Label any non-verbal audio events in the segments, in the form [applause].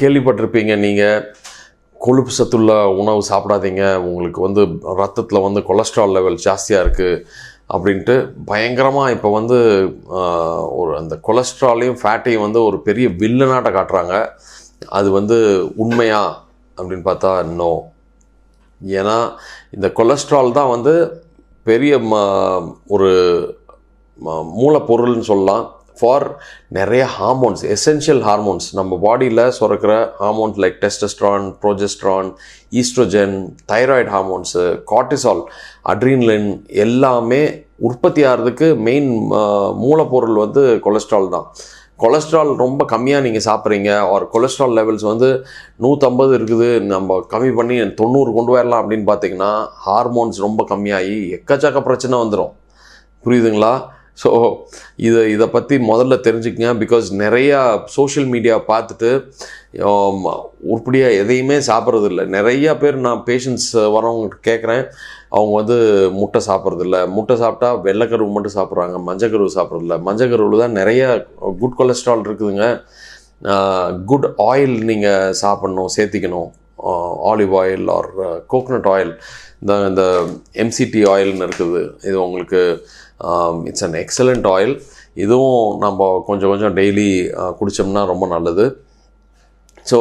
கேள்விப்பட்டிருப்பீங்க நீங்கள் கொழுப்பு சத்துள்ள உணவு சாப்பிடாதீங்க உங்களுக்கு வந்து ரத்தத்தில் வந்து கொலஸ்ட்ரால் லெவல் ஜாஸ்தியாக இருக்குது அப்படின்ட்டு பயங்கரமாக இப்போ வந்து ஒரு அந்த கொலஸ்ட்ராலையும் ஃபேட்டையும் வந்து ஒரு பெரிய வில்லனாட்ட காட்டுறாங்க. அது வந்து உண்மையா அப்படின்னு பார்த்தா நோ. ஏன்னா இந்த கொலஸ்ட்ரால் தான் வந்து பெரிய ம ஒரு மூலப்பொருள்னு சொல்லலாம். ஃபார் நிறைய ஹார்மோன்ஸ் எசென்ஷியல் ஹார்மோன்ஸ் நம்ம பாடியில் சுரக்கிற hormones like testosterone progesterone estrogen thyroid hormones cortisol adrenaline எல்லாமே உற்பத்தி ஆகிறதுக்கு மெயின் மூலப்பொருள் வந்து கொலஸ்ட்ரால் தான். கொலஸ்ட்ரால் ரொம்ப கம்மியாக நீங்கள் சாப்பிட்றீங்க ஒரு கொலஸ்ட்ரால் லெவல்ஸ் வந்து நூற்றம்பது இருக்குது நம்ம கம்மி பண்ணி தொண்ணூறு கொண்டு வரலாம் அப்படின்னு பார்த்தீங்கன்னா ஹார்மோன்ஸ் ரொம்ப கம்மியாகி எக்கச்சக்க பிரச்சனை வந்துடும் புரியுதுங்களா? ஸோ இதை இதை பற்றி முதல்ல தெரிஞ்சுக்கங்க. பிகாஸ் நிறையா சோஷியல் மீடியா பார்த்துட்டு உருப்படியாக எதையுமே சாப்பிட்றது இல்லை நிறையா பேர் நான் பேஷண்ட்ஸ் வரவங்க கேட்குறேன். அவங்க வந்து முட்டை சாப்பிட்றதில்ல. முட்டை சாப்பிட்டா வெள்ளைக்கருவு மட்டும் சாப்பிட்றாங்க. மஞ்சக்கருவு சாப்பிட்றதில்ல. மஞ்சக்கருவில் தான் நிறைய குட் கொலஸ்ட்ரால் இருக்குதுங்க. குட் ஆயில் நீங்கள் சாப்பிட்ணும் சேர்த்திக்கணும். Olive oil or coconut oil இந்த இந்த எம்சிடி ஆயில்னு இருக்குது. இது உங்களுக்கு இட்ஸ் அன் எக்ஸலண்ட் ஆயில் இதுவும் நம்ம கொஞ்சம் கொஞ்சம் டெய்லி குடித்தோம்னா ரொம்ப நல்லது. ஸோ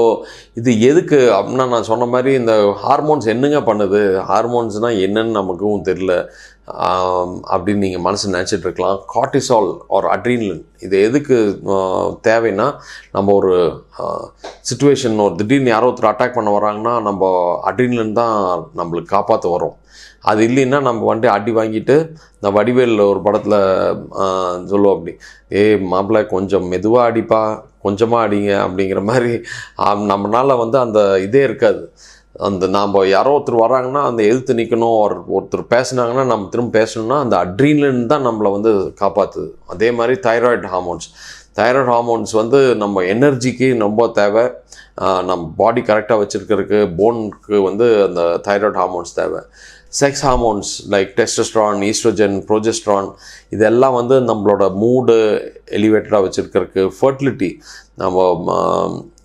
இது எதுக்கு அப்படின்னா நான் சொன்ன மாதிரி இந்த ஹார்மோன்ஸ் என்னங்க பண்ணுது? ஹார்மோன்ஸ்னால் என்னன்னு நமக்கும் தெரில அப்படின்னு நீங்கள் மனசு நினச்சிட்டு இருக்கலாம். கார்டிசால் ஒரு அட்ரீனலின் இது எதுக்கு தேவைன்னா நம்ம ஒரு சுச்சுவேஷன் ஒரு திடீர்னு யாரோ ஒருத்தர் அட்டாக் பண்ண வராங்கன்னா நம்ம அட்ரீனலின் தான் நம்மளுக்கு காப்பாற்ற வரும். அது இல்லைன்னா நம்ம வந்துட்டு அடி வாங்கிட்டு இந்த வடிவேலில் ஒரு படத்தில் சொல்லுவோம் அப்படி ஏய் மாப்பிள்ளை கொஞ்சம் மெதுவாக அடிப்பா கொஞ்சமாக அடிங்க அப்படிங்கிற மாதிரி நம்மளால் நம்மனால வந்து அந்த இதே இருக்காது. அந்த நாம் யாரோ ஒருத்தர் வராங்கன்னா அந்த எழுத்து நிற்கணும் ஒரு ஒருத்தர் பேசுனாங்கன்னா நம்ம திரும்ப பேசணும்னா அந்த அட்ரீனலின் தான் நம்மளை வந்து காப்பாற்றுது அதே மாதிரி தைராய்டு ஹார்மோன்ஸ் தைராய்டு ஹார்மோன்ஸ் வந்து நம்ம எனர்ஜிக்கு ரொம்ப தேவை. நம் நம்ம பாடி கரெக்டாக வச்சுருக்கிறதுக்கு போனுக்கு வந்து அந்த தைராய்டு ஹார்மோன்ஸ் தேவை. Sex hormones like testosterone estrogen progesterone இதெல்லாம் வந்து நம்மளோட மூடு எலிவேட்டடாக வச்சுருக்கிறதுக்கு ஃபர்டிலிட்டி நம்ம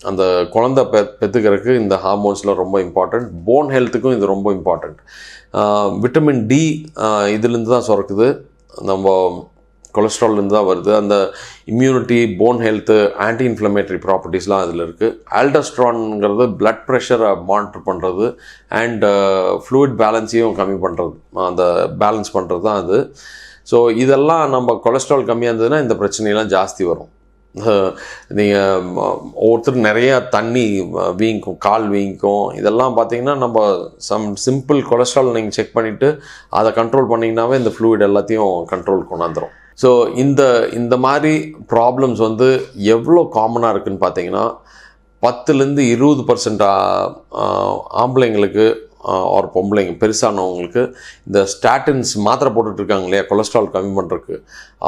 அந்த குழந்த பெ பெற்றுக்கிறதுக்கு இந்த ஹார்மோன்ஸில் ரொம்ப இம்பார்ட்டண்ட் போன் ஹெல்த்துக்கும் இது ரொம்ப இம்பார்ட்டண்ட் விட்டமின் டி இதுலேருந்து தான் சுரக்குது. நம்ம கொலஸ்ட்ரால்லேருந்து தான் வருது. அந்த immunity bone health anti inflammatory ப்ராப்பர்ட்டிஸ்லாம் அதில் இருக்குது ஆல்டஸ்ட்ரான்ங்கிறது பிளட் ப்ரெஷரை மானிட்டர் பண்ணுறது அண்ட் ஃப்ளூயிட் பேலன்ஸையும் கம்மி பண்ணுறது அந்த பேலன்ஸ் பண்ணுறது தான் அது. ஸோ இதெல்லாம் நம்ம கொலஸ்ட்ரால் கம்மியாக இருந்ததுன்னா இந்த பிரச்சனையெல்லாம் ஜாஸ்தி வரும். [laughs] நீங்கள் ஒவ்வொருத்தர் நிறையா தண்ணி வீங்கும் கால் வீங்கும். இதெல்லாம் பார்த்தீங்கன்னா நம்ம சம் சிம்பிள் கொலஸ்ட்ரால் நீங்கள் செக் பண்ணிவிட்டு அதை கண்ட்ரோல் பண்ணிங்கனாவே இந்த ஃப்ளூயிட் எல்லாத்தையும் கண்ட்ரோல் கொண்டாந்துடும் ஸோ இந்த இந்த மாதிரி ப்ராப்ளம்ஸ் வந்து எவ்வளோ காமனாக இருக்குன்னு பார்த்தீங்கன்னா பத்துலேருந்து இருபது பர்சன்ட் ஆம்பளைங்களுக்கு ஆர் பொம்பளைங்க பெருசானவங்களுக்கு இந்த ஸ்டாட்டின்ஸ் மாத்திரை போட்டுட்ருக்காங்க இல்லையா? கொலஸ்ட்ரால் கம்மி பண்ணுறதுக்கு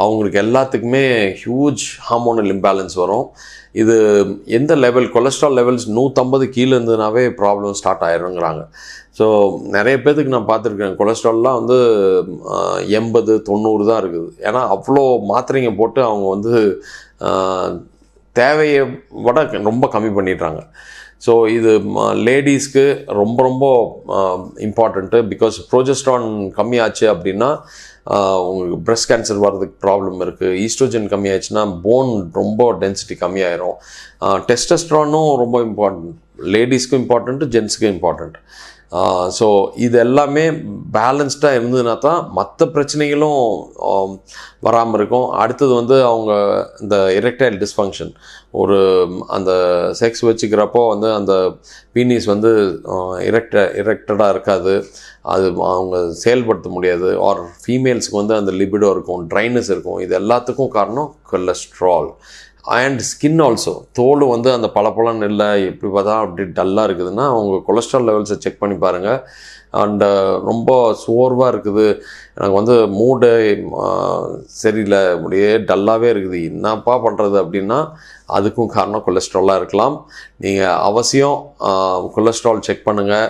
அவங்களுக்கு எல்லாத்துக்குமே ஹியூஜ் ஹார்மோனல் இம்பேலன்ஸ் வரும். இது எந்த லெவல் கொலஸ்ட்ரால் லெவல்ஸ் நூற்றம்பது கீழே இருந்ததுனாவே ப்ராப்ளம் ஸ்டார்ட் ஆயிருங்கிறாங்க. ஸோ நிறைய பேர்த்துக்கு நான் பார்த்துருக்கேன் கொலஸ்ட்ரால்லாம் வந்து எண்பது தொண்ணூறு தான் இருக்குது. ஏன்னா அவ்வளோ மாத்திரைங்க போட்டு அவங்க வந்து தேவையை விட ரொம்ப கம்மி பண்ணிடுறாங்க. ஸோ இது லேடிஸ்க்கு ரொம்ப ரொம்ப இம்பார்ட்டண்ட்டு பிகாஸ் ப்ரோஜெஸ்ட்ரான் கம்மியாச்சு அப்படின்னா உங்களுக்கு breast கேன்சர் வர்றதுக்கு ப்ராப்ளம் இருக்குது ஈஸ்ட்ரோஜன் கம்மியாச்சுன்னா போன் ரொம்ப டென்சிட்டி கம்மியாயிரும். டெஸ்டஸ்ட்ரானும் ரொம்ப இம்பார்ட்டன்ட் லேடிஸ்க்கும் இம்பார்ட்டண்ட்டு ஜென்ஸுக்கும் இம்பார்ட்டண்ட் ஸோ இது எல்லாமே பேலன்ஸ்டாக இருந்ததுன்னா தான் மற்ற பிரச்சனைகளும் வராமல் இருக்கும். அடுத்தது வந்து அவங்க இந்த எரெக்டைல் டிஸ்ஃபங்க்ஷன் ஒரு அந்த செக்ஸ் வச்சுக்கிறப்போ வந்து அந்த பீனிஸ் வந்து இரெக்ட இரெக்டடாக இருக்காது. அது அவங்க செயல்படுத்த முடியாது. ஆர் ஃபீமேல்ஸ்க்கு வந்து அந்த லிபிடோ இருக்கும் ட்ரைனஸ் இருக்கும். இது எல்லாத்துக்கும் காரணம் கொலஸ்ட்ரால் அண்ட் ஸ்கின் ஆல்சோ. தோல் வந்து அந்த பளபளன்னு இல்லை எப்படி பார்த்தா அப்படி டல்லாக இருக்குதுன்னா அவங்க கொலஸ்ட்ரால் லெவல்ஸை செக் பண்ணி பாருங்கள் அண்டு ரொம்ப சோர்வாக இருக்குது. எனக்கு வந்து மூடு சரியில்லை அப்படியே டல்லாகவே இருக்குது. என்னப்பா பண்ணுறது அப்படின்னா அதுக்கும் காரணம் கொலஸ்ட்ராலாக இருக்கலாம். நீங்கள் அவசியம் கொலஸ்ட்ரால் செக் பண்ணுங்கள்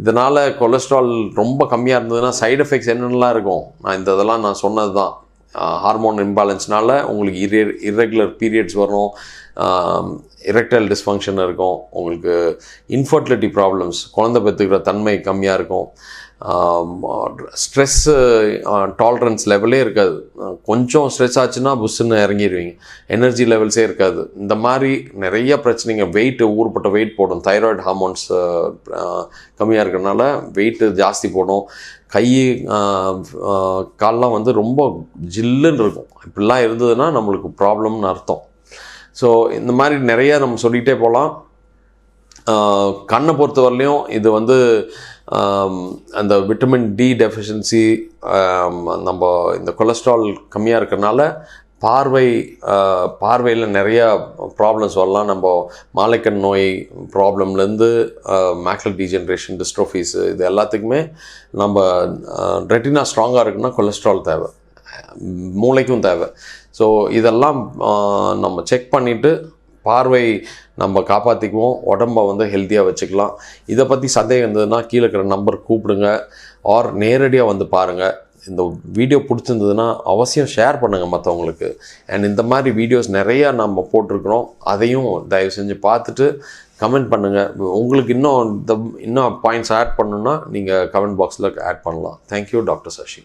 இதனால் கொலஸ்ட்ரால் ரொம்ப கம்மியாக இருந்ததுன்னா சைடு எஃபெக்ட்ஸ் என்னென்னலாம் இருக்கும்? நான் இந்த இதெல்லாம் நான் சொன்னது தான் ஹார்மோன் இம்பேலன்ஸ்னால உங்களுக்கு இரே இர்ரெகுலர் பீரியட்ஸ் வரும். இரெக்டைல் டிஸ்ஃபங்க்ஷன் இருக்கும். உங்களுக்கு இன்ஃபர்டிலிட்டி ப்ராப்ளம்ஸ் குழந்தை பெற்றுக்கிற தன்மை கம்மியாக இருக்கும். ஸ்ட்ரெஸ்ஸு டாலரன்ஸ் லெவலே இருக்காது. கொஞ்சம் ஸ்ட்ரெஸ் ஆச்சுன்னா புஷ்ஷுன்னு இறங்கிடுவீங்க எனர்ஜி லெவல்ஸே இருக்காது. இந்த மாதிரி நிறைய பிரச்சனைங்க. வெயிட்டு ஊறுப்பட்ட வெயிட் போடும். தைராய்டு ஹார்மோன்ஸ் கம்மியாக இருக்கிறனால வெயிட்டு ஜாஸ்தி போடும். கை கால்லாம் வந்து ரொம்ப ஜில்லுன்னு இருக்கும். இப்படிலாம் இருந்ததுன்னா நம்மளுக்கு ப்ராப்ளம்னு அர்த்தம். ஸோ இந்த மாதிரி நிறைய நம்ம சொல்லிகிட்டே போகலாம். கண்ணை கண்ணை பொறுத்தவரையிலையும் இது வந்து அந்த விட்டமின் டி டெஃபிஷியன்சி நம்ம இந்த கொலஸ்ட்ரால் கம்மியாக இருக்கிறனால பார்வை பார்வையில் நிறையா ப்ராப்ளம்ஸ் வரலாம். நம்ம மாலைக்கண் நோய் ப்ராப்ளம்லேருந்து மேக்ரல் டீஜென்ரேஷன் டிஸ்ட்ரோஃபீஸ் இது எல்லாத்துக்குமே நம்ம ரெட்டினா ஸ்ட்ராங்காக இருக்குன்னா கொலஸ்ட்ரால் தேவை. மூளைக்கும் தேவை. ஸோ இதெல்லாம் நம்ம செக் பண்ணிவிட்டு பார்வை நம்ம காப்பாற்றிக்குவோம் உடம்ப வந்து ஹெல்த்தியாக வச்சுக்கலாம். இதை பற்றி சந்தேகம் இருந்ததுன்னா கீழே இருக்கிற நம்பர் கூப்பிடுங்க. ஆர் நேரடியாக வந்து பாருங்கள் இந்த வீடியோ பிடிச்சிருந்ததுன்னா அவசியம் ஷேர் பண்ணுங்கள் மற்றவங்களுக்கு அண்ட் இந்த மாதிரி வீடியோஸ் நிறையா நம்ம போட்டிருக்கிறோம். அதையும் தயவு செஞ்சு பார்த்துட்டு கமெண்ட் பண்ணுங்கள் உங்களுக்கு இன்னும் இந்த இன்னும் பாயிண்ட்ஸ் ஆட் பண்ணணுன்னா நீங்கள் கமெண்ட் பாக்ஸில் ஆட் பண்ணலாம். Thank you doctor Sasi